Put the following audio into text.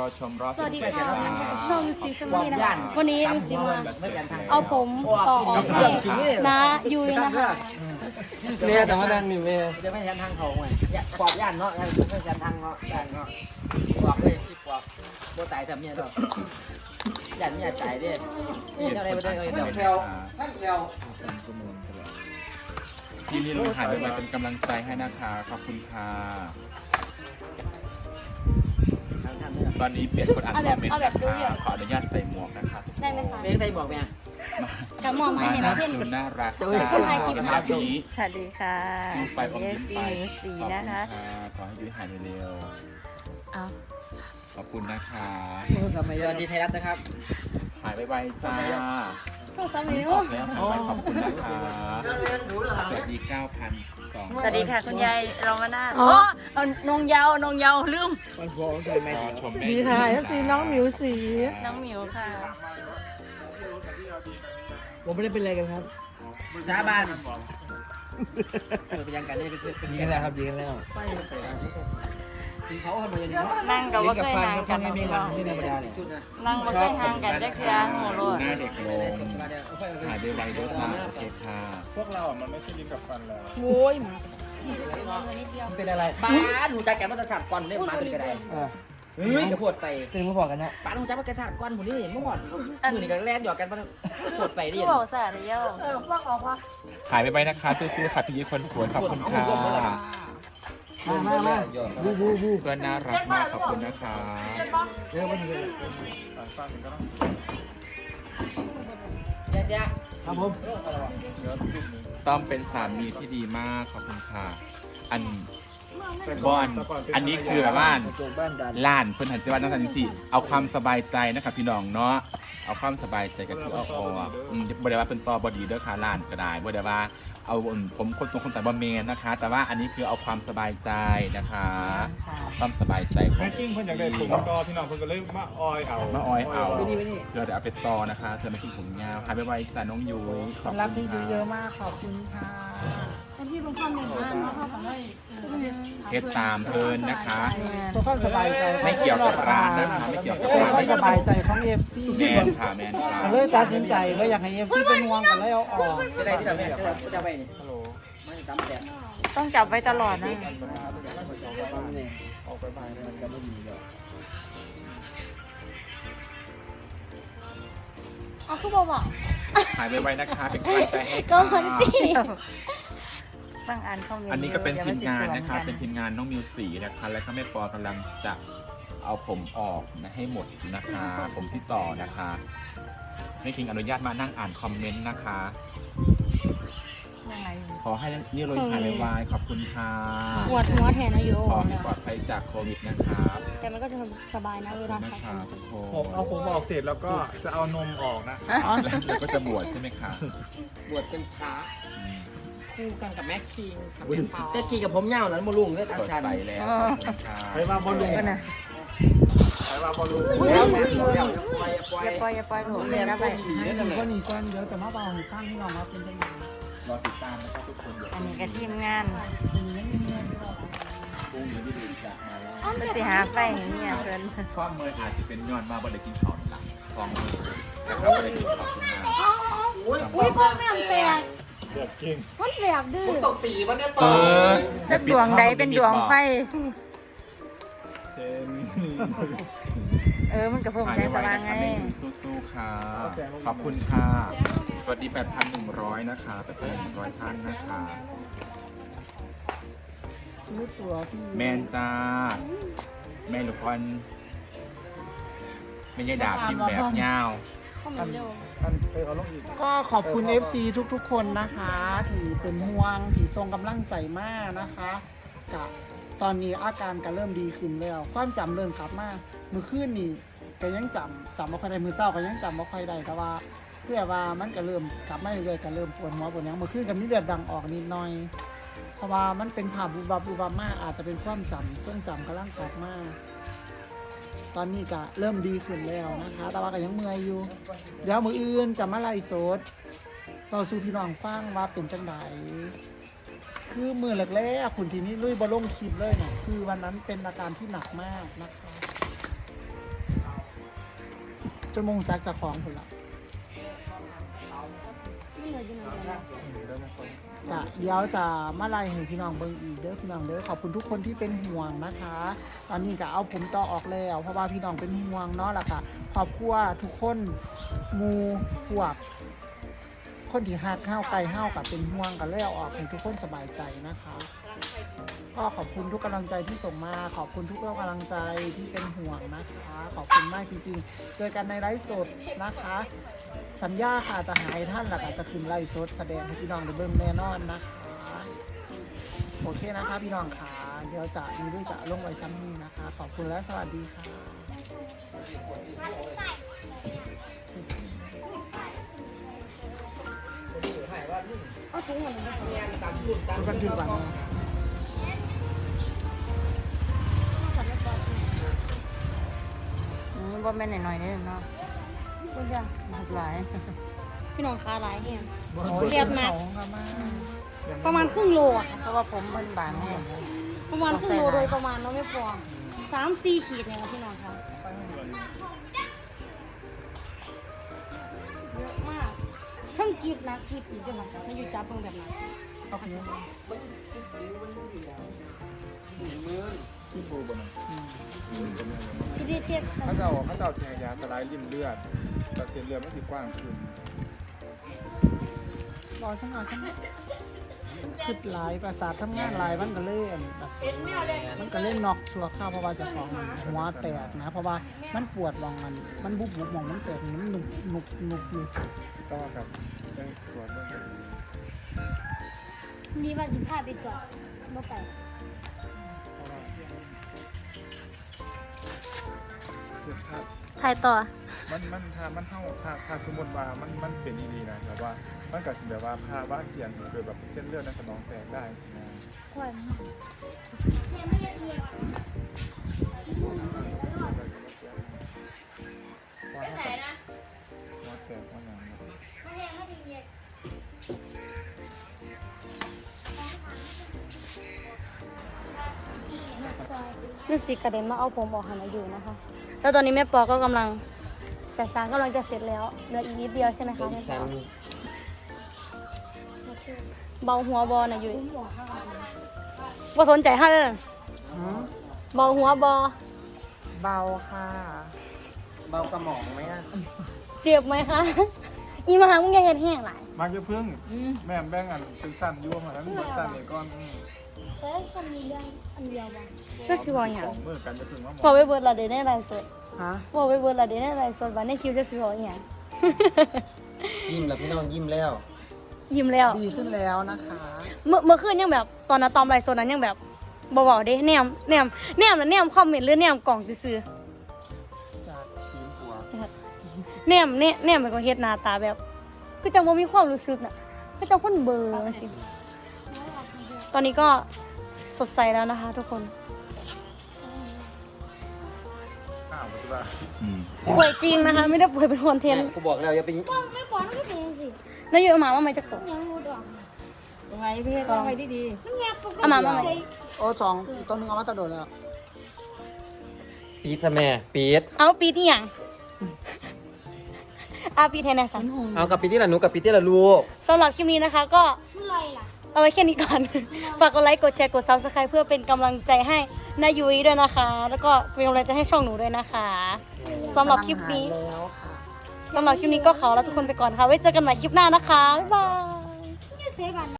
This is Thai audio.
รอชมรอบสวัสดีค่ะ15ช่องซีซัมมี่นะคะวันนี้มิวสิมาไม่กันทางเอาผมต่อออกให้นะยุ้ยนะคะแม่แต่ว่านั่งนี่แม่จะไม่ยันทางเขาไงปอบย่านเนาะไม่ยันทางเนาะย่านเนาะปอบเลยที่ปอบโบตายทำเนี่ยดอกย่านเนี่ยตายดินี่อะไรไม่ได้เลยเดี๋ยวแถวท่านแถวทีนี้ลงถ่ายไว้ไว้เป็นกำลังใจให้นะคะขอบคุณค่ะ ตอนนี้เปลี่ยนคนอ่านคอมเมนต์นะคะขออนุญาตใส่หมวกนะคะทุกคนได้ไหมคะเบงใส่บอกเนี่ยกับหมอไม้เห็นไหมมาเพื่อนดูน่ารักจะไว้ขึ้นท้ายคลิปนะภาพนี้สวัสดีค่ะยิ้มไปอมเอยิ้มซีไปหนูสีขอบนะคะขอให้ยุ้ยหายเร็วเอาๆขอบคุณนะคะสวัสดีไทยรัฐนะครับ หายไวๆจ้า โทรศัพท์นิ้วออกแล้วหายไปขอบคุณนะคะสวัสดี9,000สองสวัสดีค่ะคุณยายรองมานาถอ๋อเอานงเยาวนงเยาวลืมมันฟ้องใส่แม่รอชมแม่ดีค่ะเอฟซีน้องหมิวสี น้องหมิวค่ะ ผมไม่ได้เป็นอะไรกันครับสาบานเปิดไปยังกันได้เป็นเป็นดีกักันนแล้วครับดีกันแล้ว ถึงเขาคนมาอย่างนี้นั่งกับว่ากับเคยฟันห่างก็กัฟันนไม่มีพี่กัน้นองที่ธรรมดาเนี่ยชุดนะนั่งบ่เคยห่างกันจะเคลียร์หัวโลด หน้าเด็กลงหายไวๆด้วยค่ะโอเคค่ะพวกเราอะมันไม่ใช่ลิ้นกับฟันแล้วโว้ยหมานิดเดียวมันเป็นอะไรป้าหนูใจแกมันจะสัตว์ก่อนเนี่ยมาเป็นกระไดอ่าเฮ้ยจะพูดไปตื่นมาบอกกันนะป้าต้องจับมันกระชากก้อนหมูนี่เมื่อก่อนมือนี่กันแล่นหยอกกันมันพูดไปดิผู้บอกสาเดียว หายไปๆนะคะสู้ๆค่ะพี่ยี่คนสวยขอบคุณค่ะ มามามาบูบูบูเพื่อนน่ารักมากขอบคุณนะคะเร็วมันเลยฟันฟันมันก็ต้องเจ๊เจ๊ครับผมต้อมเป็นสามีที่ดีมากขอบคุณค่ะ อันบอนอันนี้คือแบบว่าโจบ้านล้านเพื่อนหันสิว่าน้องทันสิเอาความสบายใจนะครับพี่น้องเนาะ เอาความสบายใจก็คือเอาออกอืมบ่ได้ว่าเป็นตอบอดีเด้อค่ะล้านก็ได้บ่ได้ว่าเอาผมคนตรงคนแต่บ่เมนนะคะ แต่ว่าอันนี้คือเอาความสบายใจนะคะค่ะความสบายใจของแม่กิ้งเพิ่นอยากได้ถุงก็พี่น้องเพิ่นก็เลยมาออยเอามาออยเอาไปนี่ไปนี่ เธอเดี๋ยวเอาไปต่อนะคะ เธอมากินถุงยาวหายไปไวๆจ้าน้องยุ้ยขอบรับคุพี่ณยูเยค่ะ อะมากขอบคุณค่ะคนที่ลงความหนึ่งมากมาเข้าไปให้ เฮ็ดตามเพิ่นนะคะตัวความสบายใจไม่เกี่ยวกับร้านนะคะไม่เกี่ยวกับตัวร้านความสบายใจของเอฟซีแมนค่ะแมนค่ะก็เลยตัดสินใจว่าอยากให้เอฟซีเป็นห่วงกันแล้วเอาออกจะได้ที่เราเนี่ยจะจะไปนี่ฮัลโหลไม่จำแต่ต้องจับไว้ตลอดนะมันเนี่ยออกไปบ้านมันก็ไม่ดีแล้วอ๋อคือบอกบอกหายไปไวๆนะคะ เป็นกำลังใจให้ก็ค่ะ มันตี ตั้งอ่านคอมเมนต์อันนี้ก็เป็นทีมงานนะคะดี๋ยวมัเป็นทีมงานน้องมิวสีนะคะ แล้วก็แม่ปอกำลังจะเอาผมออกนะให้หมดนะคะ ผมที่ต่อนะคะให้คิงอนุญาตมานั่งอ่านคอมเมนต์นะคะ ยังไงขอให้นี่เลยหายไวๆขอบคุณค่ะปวดหัวแทนอายุขอให้ปลอดภัยจากโควิดนะครับแต่มันก็จะสบายนะเวขอลาบคุณใช้นะคะทุกคผมนเอาผมออกเสร็จแล้วก็จะเอานมออกนะแล้วก็จะบวชใช่ไหมคะบวชเป็นพระอืม คู่กันกับแม็กคิงกับแม็กเปาแต่กี่กับผมเงานั้นมาลุงเลือดอาเปิดชันไฟแล้วขอบคุณค่ะไปมาบอลลูนก็นะไปมาบอลลูนแล้วแม็กแล้วปล่อยปล่อยอย่าปล่อยอย่าปล่อยถูกเรียนนะไปไปให้หนูก็หนีก่อนเดี๋ยวจะมาเบาให้ฟังพี่น้องว่าเป็นยังไงรอติดตามนะครับทุกคนอันนี้ก็ทีมงานเป็นยังไงเนี่ยที่เราพรุ่งนี้ที่ดีจะมาแล้วก็สิหาไฟให้เนี่ยเพิ่นความเมยอาจจะเป็นย้อนมาบริกินข้าวหลังสองมือนะครับบริกินข้าวคุณมาอุ้ยกล้องแม่งแตกเดือดจริง มันแบบดื้อตกตีมันเนี่ยเอต่ออจะดวงใดเป็นดวงไฟเต็มเออ มันกับผมแสงสว่างไง สู้ๆค่ะ ขอบคุณค่ะ สวัสดี 8,100 นะคะ8,100ท่านนะคะซื้อตัวพี่แมนจ้า แม่ลูกพรไม่ใช่ดาบพิมพ์แบบเงา วเข้ามาเร็วมันไปเอาลงอีก ก็ขอบคุณ FC ทุกๆ คนนะคะ ที่เป็นห่วงที่ทรงกำลังใจมากนะคะกับตอนนี้อาการก็เริ่มดีขึ้นแล้ว ความจำเริ่มกลับมามือขึ้นนี่ก็ยังจำจำไม่ค่อยได้มือเศร้าก็ยังจำไม่ค่อยได้แต่ว่า เพื่อว่ามันก็เริ่มกลับมาเรื่อยๆก็เริ่มปวดหัวปวดหยังมือขึ้นก็มีเลือดดังออกนิดหน่อย เพราะว่ามันเป็นภาพบูบับบูบับมากอาจจะเป็นความจำช่วงจำกำลังกลับมา ตอนนี้ก็เริ่มดีขึ้นแล้วนะคะ แต่ว่าก็ยังเมื่อยอยู่ เดี๋ยวมืออื่นจะมาไล่โสดเราสู่พี่น้องฟังว่าเป็นจังไดคือมือแรกๆคุณทีนี้ลุยบอลงคลิปเลยเนาะคือวันนั้นเป็นอาการที่หนักมากนะคะจนมงจากเจะของผมละ กะเดี๋ยวจะมาไล่ให้พี่น้องเบิ่งอีกเด้อพี่น้องเด้อขอบคุณทุกคนที่เป็นห่วงนะคะ ตอนนี้ก็เอาผมต่อออกแล้ว เพราะว่าพี่น้องเป็นห่วงเนาะแล้วก็ขอบครัวทุกคนมูพวกคนที่หักห้าวไก่ห้าวกับเป็นห่วงกันแล้วออกให้ทุกคนสบายใจนะคะก็ขอบคุณทุกกำลังใจที่ส่งมา ขอบคุณทุกกำลังใจที่เป็นห่วงนะคะ ขอบคุณมากจริงๆ เจอกันในไลฟ์สดนะคะ สัญญาค่ะจะหายท่านหลักอาจจะขึ้นไลฟ์สดแสดงให้พี่น้องได้เบิ่งแน่นอนนะคะโอเคนะคะพี่น้องค่ะเดี๋ยวจะมีด้วยจะลงไว้ซ้ำนี้นะคะ ขอบคุณและสวัสดีค่ะเอาถุงมันทุกคนถือบัตรอืมบ่แม่นหน่อยๆนี่เนาะ คุณจ้ะหลากหลายพี่น้องค้าหลายแห่งเรียบหนักค่ะมาประมาณครึ่งโลอะค่ะเพราะว่าผมเพิ่นบางแน่ประมาณครึ่งโลโดยประมาณเนาะไม่พอสามสี่ขีดเนี่ยค่ะพี่น้องคะเยอะมากเพิ่งกรีดนะกรีดอีกด้วยค่ะถ้าอยู่จับเบิ่งแบบนั้น เอาไปเนี่ยที่ปูบนสิบเทียบเขาจะเอาเขาจะเอาเสียยาสลายริมเลือดแต่เส้นเลือดมันสิกว้างขึ้นรอช่างหน่อยช่างขึ้นหลายประสาททำงานหลายมันก็เล่นแบบมันก็เล่นนอกชัวร์ข้าวเพราะว่าเจะของมันหัวแตกนะ เพราะว่ามันปวดวองมันมันบุบบุบมองมันแตกมันหนุบหนุบหนุบอยู่ต้องกับได้ตรวจเรื่องดีว่าสิบห้าไปจอดบ่ไป คือถ้าถ่ายต่อ มันมันถ้ามันเท่าถ้าถ้าสมมติว่ามันมันเป็นดีๆนะแบบว่ามันก็สิแบบว่าภาวะเสี่ยงเกิดแบบเส้นเลือดในสมองแตกได้นะค่อยว่าถ้าว่าแตกว่าอย่างนี้มิวสิกกระเด็นมาเอาผมออกหันมาอยู่นะคะ แล้วตอนนี้แม่ปอก็กำลังสายสางกำลังจะเสร็จแล้วเหลืออีกนิดเดียวใช่ไหมคะแม่ปอเบาหัวบอน่ะอยู่บ่สนใจห้าเลยเบาหัวบอเบาค่ะ เบากระหม่อมไหมอะเจ็บไหมคะ อีมาหามึงอย่าเห็นแห้งหลายมากจะพึ่ง แม่แบ่งอันเป็นสั้นยั่วมาทั้งหมดสั้นนี่ก้อน เฮ้ยคนมีเรื่องอันเดียวบ้างก็สิบอกอย่างสองมือกันจะพึ่งว่าหมบออกไว้เบิร์ดละเดในไลฟ์สดฮะบอกไว้เบิร์ดละเดในไลฟ์สดวันในคิวจะสิบอกอย่าง ยิ้มแล้วพี่น้องยิ้มแล้ว ยิ้มแล้ว ดีขึ้นแล้วนะคะเมื่อเมื่อคืนยังแบบตอนนั้นตอมไลฟ์สดนั้นยังแบบบ่บอกเด้แนมแนมแนมแล้วแนมคอมเมนต์หรือแนมกล่องซื่อจากทีมหัวๆจัดแนมแนมแนมเป็นคนเฮ็ดหน้าตาแบบ คือจังบ่มีความรู้สึกน่ะคือจังคนเบลอร์สิ ตอนนี้ก็ สดใสแล้วนะคะ ทุกคนข้าวปฏิบัติอืมป่วยจริงนะคะ ไม่ได้ป่วยเป็นคอนเทนต์กูบอกแล้วอย่าไปไม่ปอนก็เป็นสินายอยู่เอาหมามาไหมจะกดยังไงพี่ต้องไปดีเอาหมามาไหมโอ้สองตัวหนึงเอามาตะโดดแล้วปีดซะแม่ปีดเอาปีที่หยังอาปีเทนเนสันเอากับปีที่ละหนูกับปีที่ละลูกสำหรับคลิปนี้นะคะ ก็ เอาไว้แค่นี้ก่อน ฝากกดไลค์ กดแชร์ กดซับสไครต์เพื่อเป็นกำลังใจให้นายุ้ยด้วยนะคะ แล้วก็เป็นกำลังใจให้ช่องหนูด้วยนะคะสำหรับคลิปนี้แล้วค่ะ สำหรับคลิปนี้ก็ขอลาทุกคนไปก่อนค่ะ ไว้เจอกันใหม่คลิปหน้านะคะ บ๊ายบาย